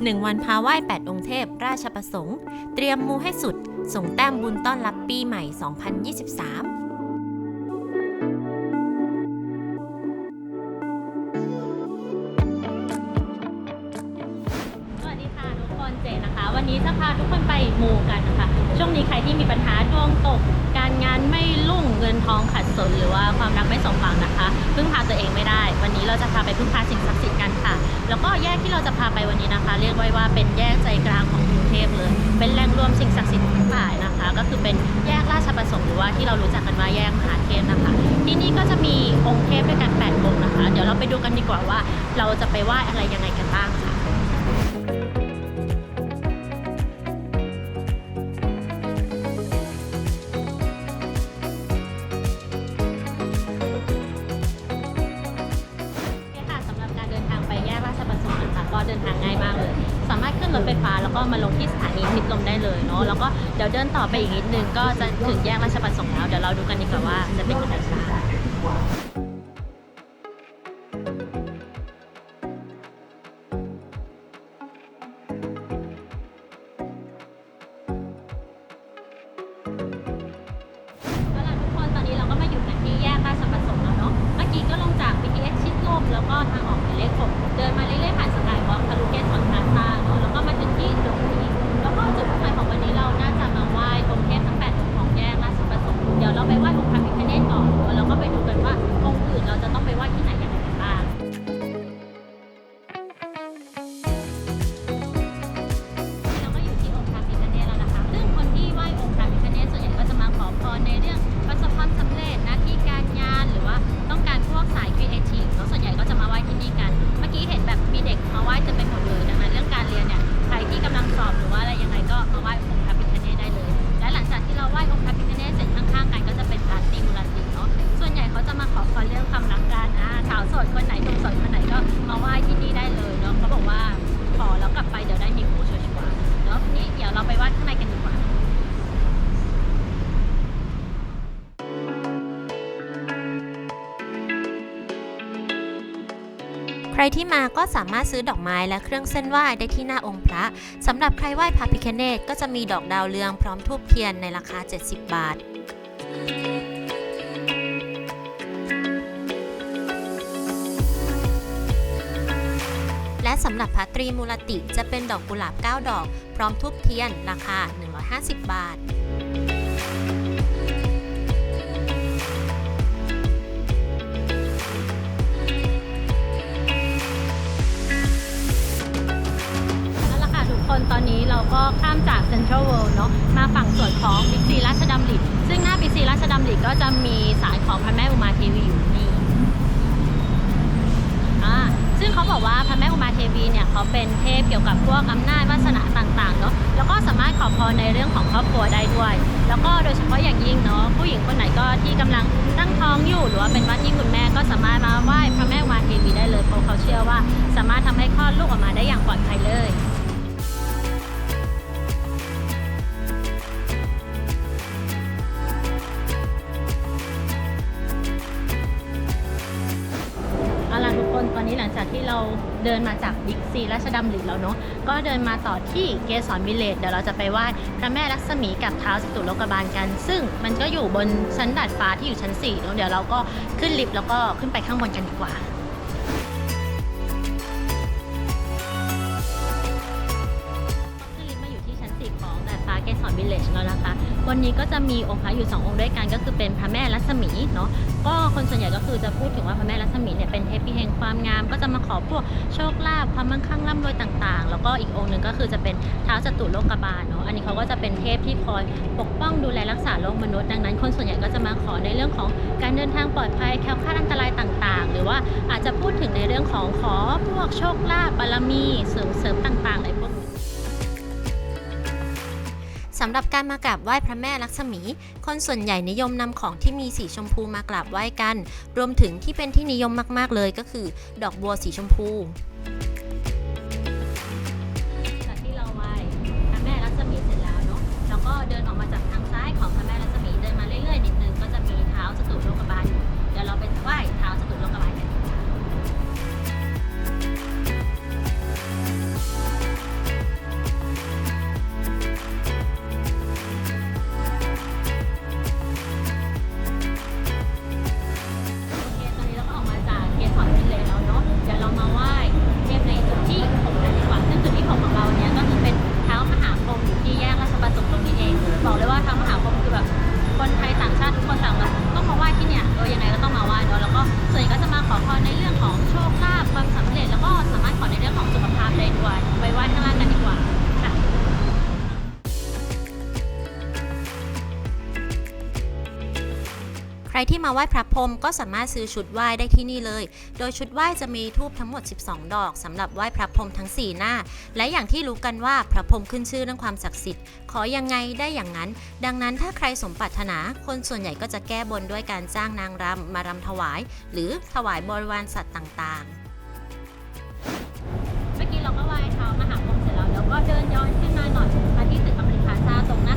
1วันพาไหว้8องค์เทพ ราชประสงค์ เตรียมมูให้สุด ส่งแต้มบุญต้อนรับปีใหม่ 2023 วันนี้จะพาทุกคนไปมูกันนะคะ ช่วงนี้ใครที่มีปัญหาดวงตก การงานไม่รุ่งเงินทองขัดสนหรือว่าความรักไม่สมหวังนะคะพึ่งพาตัวเองไม่ได้ วันนี้เราจะพาไปพึ่งพาสิ่งศักดิ์สิทธิ์กันค่ะ แล้วก็แยกที่เราจะพาไปวันนี้นะคะ เรียกไว้ว่าเป็นแยกใจกลางของกรุงเทพเลย เป็นแหล่งรวมสิ่งศักดิ์สิทธิ์ทั้งหลายนะคะ ก็คือเป็นแยกราชประสงค์หรือว่าที่เรารู้จักกันว่าแยกมหาเทพนะคะ ที่นี่ก็จะมีองค์เทพด้วยกันแปดองค์นะคะ เดี๋ยวเราไปดูกันดีกว่าว่า เราจะไปไหว้อะไรยังไงกันบ้างค่ะ ฟ้าแล้วก็มาลงที่สถานีทิพย์ลมได้เลยเนาะแล้วก็เดี๋ยวเดินต่อไปอีกนิดนึงก็จะถึงแยกราชประสงค์แล้วเดี๋ยวเราดูกันดีกว่าว่าจะเป็นยังไงบ้างเอาล่ะทุกคนตอนนี้เราก็มาอยู่กันที่แยกราชประสงค์แล้วเนาะเมื่อกี้ก็ลงจาก BTS ชิดลมแล้วก็ทางออกหมายเลขหกเดินมาเรื่อยๆผ่านสกายวอล์กทะลุเกตสอนพลาซ่าเนาะแล้วก็มา ถึ รที่มาก็สามารถซื้อดอกไม้และเครื่องเส้นไหว้ได้ที่หน้าองค์พระสำหรับใครไหว้พระพิคเนตก็จะมีดอกดาวเรืองพร้อมทูบเทียนในราคา 70 บาทและสำหรับพระตรีมูลติจะเป็นดอกกุหลาบ 9 ดอก พร้อมทูบเทียน ราคา 150 บาท ตอนนี้เราก็ข้ามจากเซ็นทรัลเวิลด์เนาะมาฝั่งส่วนของบิ๊กซีราชดำริซึ่งหน้าบิ๊กซีราชดำริก็จะมีสายของพระแม่อุมาเทวีอยู่นี่อ่าซึ่งเขาบอกว่าพระแม่อุมาเทวีเนี่ยเขาเป็นเทพเกี่ยวกับพวกอำนาจวาสนาต่างๆเนาะแล้วก็สามารถขอพรในเรื่องของครอบครัวได้ด้วย แล้วก็โดยเฉพาะอย่างยิ่งเนาะผู้หญิงคนไหนก็ที่กำลังตั้งท้องอยู่หรือว่าเป็นว่าที่คุณแม่ก็สามารถมาไหว้พระแม่อุมาเทวีได้เลยเพราะเขาเชื่อว่าสามารถทำให้คลอดลูกออกมาได้อย่างปลอดภัยเลย นตอนนี้หลังจากที่เราเดินมาจากบิ๊กซีราชดำริแล้วเนาะก็เดินมาต่อที่เกสรวิลเลจเดี๋ยวเราจะไปไหว้พระแม่ลักษมีกับเท้าสตุโลกบาลกัน ซึ่งมันก็อยู่บนชั้นดาดฟ้าที่อยู่ชั้น4เนาะเดี๋ยวเราก็ขึ้นลิฟต์แล้วก็ขึ้นไปข้างบนกันดีกว่าขึ้นลิฟต์มาอยู่ที่ชั้น4ของดาดฟ้าเกสรวิลเลจแล้วนะคะ นนี้ก็จะมีองค์พระอยู่ 2 องค์ด้วยกัน ก็คือเป็นพระแม่ลักษมีเนาะก็คนส่วนใหญ่ก็คือจะพูดถึงว่าพระแม่ลักษมีเนี่ยเป็นเทพีแห่งความงาม ก็จะมาขอพวกโชคลาภความมั่งคั่งร่ำรวยต่างๆ แล้วก็อีกองค์หนึ่งก็คือจะเป็นท้าวจตุโลกบาลเนาะอันนี้เขาก็จะเป็นเทพที่คอยปกป้องดูแลรักษาโลกมนุษย์ดังนั้น คนส่วนใหญ่ก็จะมาขอในเรื่องของการเดินทางปลอดภัยแคล้วคลาดอันตรายต่างๆ หรือว่าอาจจะพูดถึงในเรื่องของขอพวกโชคลาภบารมีเสริมเสริมต่างๆอะไร สำหรับการมากราบไหว้พระแม่ลักษมี คนส่วนใหญ่นิยมนำของที่มีสีชมพูมากราบไหว้กัน รวมถึงที่เป็นที่นิยมมากๆเลยก็คือ ดอกบัวสีชมพู ที่มาไหว้พระพรหมก็สามารถซื้อชุดไหว้ได้ที่นี่เลย โดยชุดไหว้จะมีทูบทั้งหมด 12 ดอกสำหรับไหว้พระพรหมทั้ง 4 หน้า และอย่างที่รู้กันว่าพระพรหมขึ้นชื่อเรื่องความศักดิ์สิทธิ์ ขอยังไงได้อย่างนั้น ดังนั้นถ้าใครสมปรารถนา คนส่วนใหญ่ก็จะแก้บนด้วยการจ้างนางรำมารำถวาย หรือถวายบริวารสัตว์ต่างๆ เมื่อกี้เราก็ไหว้เท้ามหาพรหมเสร็จแล้วแล้วก็เดินย้อนขึ้นมาหน่อยมาที่ตึกอมริคาซาตรงหน้า